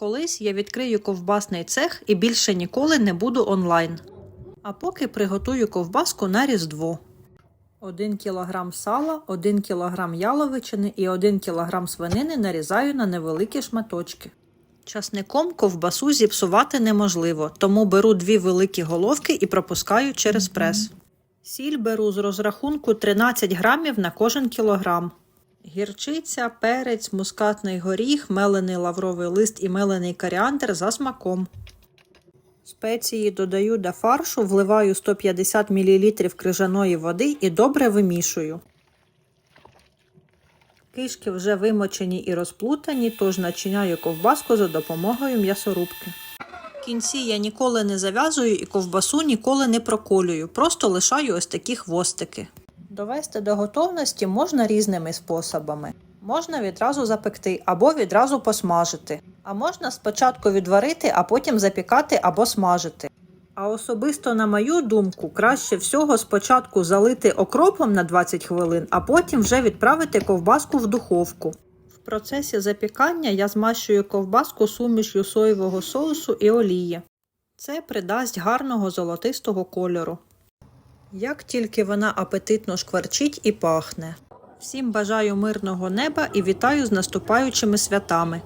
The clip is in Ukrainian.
Колись я відкрию ковбасний цех і більше ніколи не буду онлайн. А поки приготую ковбаску на Різдво. 1 кг сала, 1 кг яловичини і 1 кг свинини нарізаю на невеликі шматочки. Часником ковбасу зіпсувати неможливо, тому беру дві великі головки і пропускаю через прес. Сіль беру з розрахунку 13 грамів на кожен кілограм. Гірчиця, перець, мускатний горіх, мелений лавровий лист і мелений коріандр за смаком. Спеції додаю до фаршу, вливаю 150 мл крижаної води і добре вимішую. Кишки вже вимочені і розплутані, тож начиняю ковбаску за допомогою м'ясорубки. В кінці я ніколи не зав'язую і ковбасу ніколи не проколюю, просто лишаю ось такі хвостики. Довести до готовності можна різними способами. Можна відразу запекти або відразу посмажити. А можна спочатку відварити, а потім запікати або смажити. А особисто, на мою думку, краще всього спочатку залити окропом на 20 хвилин, а потім вже відправити ковбаску в духовку. В процесі запікання я змащую ковбаску сумішю соєвого соусу і олії. Це придасть гарного золотистого кольору. Як тільки вона апетитно шкварчить і пахне. Всім бажаю мирного неба і вітаю з наступаючими святами.